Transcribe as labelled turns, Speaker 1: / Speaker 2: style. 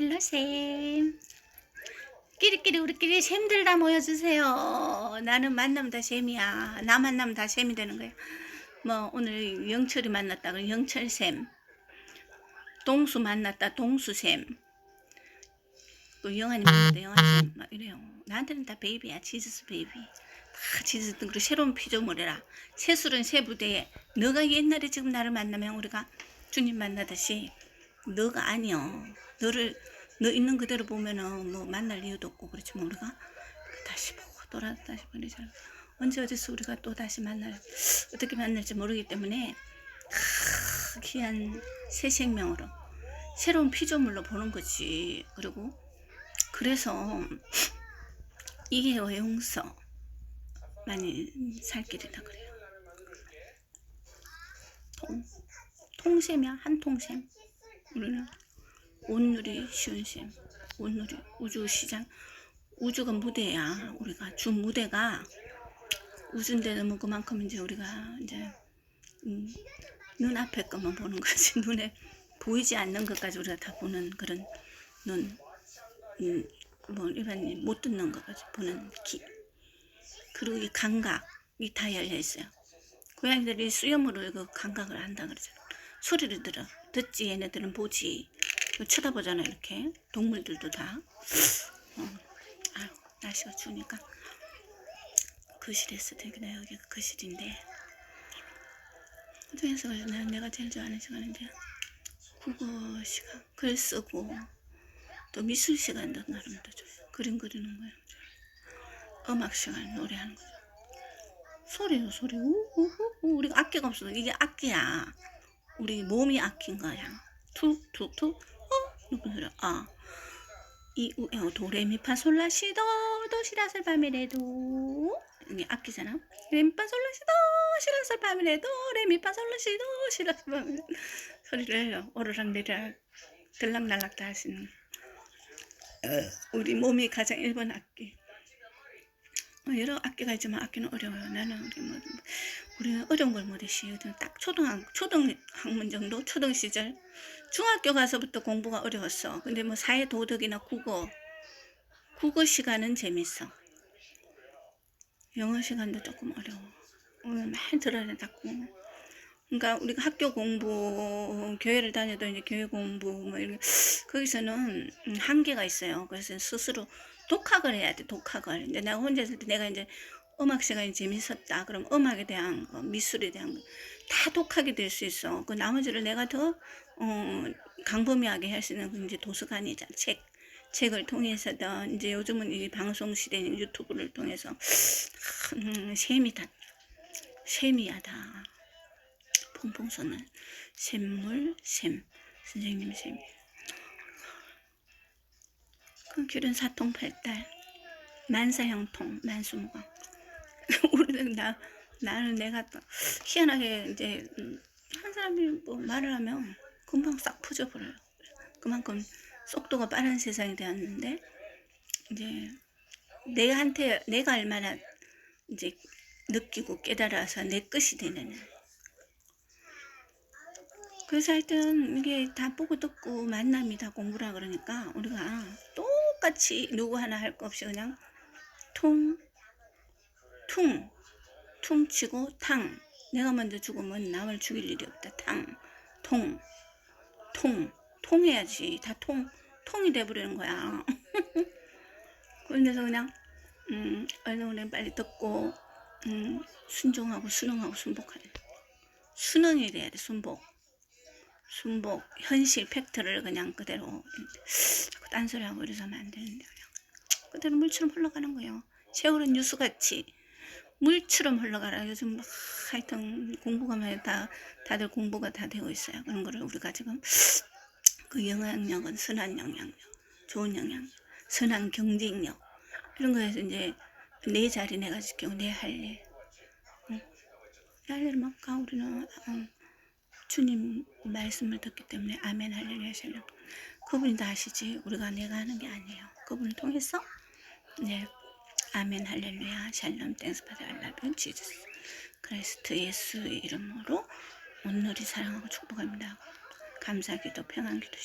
Speaker 1: 헬로쌤 끼리끼리 우리끼리 샘들 다 모여주세요. 나는 만나면 다 샘이야. 나 만나면 다 샘이 되는 거야 뭐 오늘 영철이 만났다. 그럼 영철샘. 동수 만났다. 동수샘. 또 영환이 만났다. 영환샘. 막 이래요. 나한테는 다 베이비야. 지즈스 베이비. 다 지즈스 그리고 새로운 피조물이라. 새술은 새 부대에. 너가 옛날에 지금 나를 만나면 우리가 주님 만나듯이 너가 아니여. 너를 너 있는 그대로 보면은 뭐 만날 이유도 없고 그렇지만 우리가 다시 보고 돌아 다시 보내자. 언제 어디서 우리가 또 다시 만날 어떻게 만날지 모르기 때문에 크, 귀한 새 생명으로 새로운 피조물로 보는 거지. 그리고 그래서 이게 용서 많이 살 길이다 그래요. 통 통샘이야 한 통샘. 우리는 온누리 셈, 온누리 우주시장, 우주가 무대야. 우리가 주 무대가 우주인데 너무 그만큼 이제 우리가 이제 음, 눈 앞에 것만 보는 거지 눈에 보이지 않는 것까지 우리가 다 보는 그런 눈, 음, 뭐 일반인 못 듣는 것까지 보는 귀. 그리고 이 감각이 다 열려 있어요. 고양이들이 수염으로 그 감각을 한다 그러잖아. 소리를 들어. 듣지 얘네들은 보지. 쳐다보잖아 이렇게. 동물들도 다. 어. 아유 날씨가 추우니까 거실에서 되게 나 여기가 거실인데 그중에서 내가, 내가 제일 좋아하는 시간인데 국어 시간 글 쓰고 또 미술 시간도 나름도 좋아요. 그림 그리는 거예요. 음악 시간 노래하는 거죠. 소리요 소리 우 우 우 우리가 악기가 없어도 이게 악기야. 우리 몸이 악긴 거야. 툭툭툭. 어? 누구 소리 아. 이우에오 도레미파 솔라시도 도시라솔 파미레도. 이게 악기잖아. 레미파 솔라시도 시라솔 파미레도. 레미파 솔라시도 시라솔 파미레도. 소리를 오르락 내리락 들락날락 다 하시는. 우리 몸이 가장 일본 악기. 어, 여러 악기가 있지만 악기는 어려워요. 나는 우리 뭐 우리는 어려운 걸 못했어요. 딱 초등학 초등학문 정도 초등 시절 중학교 가서부터 공부가 어려웠어. 근데 뭐 사회 도덕이나 국어 국어 시간은 재밌어. 영어 시간도 조금 어려워. 오늘 많이 들어야 된다고. 그러니까 우리가 학교 공부, 교회를 다녀도 이제 교회 공부 뭐 이런 거기서는 음, 한계가 있어요. 그래서 스스로 독학을 해야 돼. 독학을. 이제 내가 혼자 있을 때 내가 이제 음악 시간이 재밌었다. 그럼 음악에 대한 거, 미술에 대한 거, 다 독하게 될수 있어. 그 나머지를 내가 더 어, 강범위하게 할 수 있는 그 이제 도서관이잖아. 책. 책을 통해서든 이제 요즘은 이 방송 시대는 유튜브를 통해서 음, 셈이다. 셈이야다. 퐁퐁소는 샘물 샘 선생님 샘이. 그 귤은 사통팔달 만사형통 만수무강. 우리는 나 나는 내가 또 희한하게 이제 음, 한 사람이 뭐 말을 하면 금방 싹 퍼져버려요. 그만큼 속도가 빠른 세상이 되었는데 이제 내한테 내가 얼마나 이제 느끼고 깨달아서 내 것이 되느냐. 그래서 하여튼 이게 다 보고 듣고 만남이 다 공부라 그러니까 우리가 똑같이 누구 하나 할 거 없이 그냥 통, 퉁, 퉁 치고 탕. 내가 먼저 죽으면 남을 죽일 일이 없다. 탕, 통, 통, 통해야지. 다 통, 통이 돼버리는 거야. 그래서 그냥, 음, 얼른 그냥 빨리 듣고, 음, 순종하고 순응하고 순복하래. 순응이 돼야 돼, 순복. 순복, 현실, 팩트를 그냥 그대로, 자꾸 딴소리하고 하면 안 되는데, 그냥. 그대로 물처럼 흘러가는 거예요. 세월은 뉴스같이 물처럼 흘러가라. 요즘 막 하여튼 공부가 많이 다, 다들 공부가 다 되고 있어요. 그런 거를 우리가 지금 그 영향력은 선한 영향력, 좋은 영향력, 선한 경쟁력, 이런 거에서 이제 내 자리 내가 지키고 내 할 일. 응. 할 일을 막 가, 우리는. 어. 주님 말씀을 듣기 때문에 아멘 할렐루야 샬롬 그분이 다 아시지? 우리가 내가 하는 게 아니에요. 그분을 통해서 네 아멘 할렐루야 샬롬 땡스 파드 알라뷰 지저스 크리스트 예수의 이름으로 온누리 사랑하고 축복합니다. 감사기도 평안기도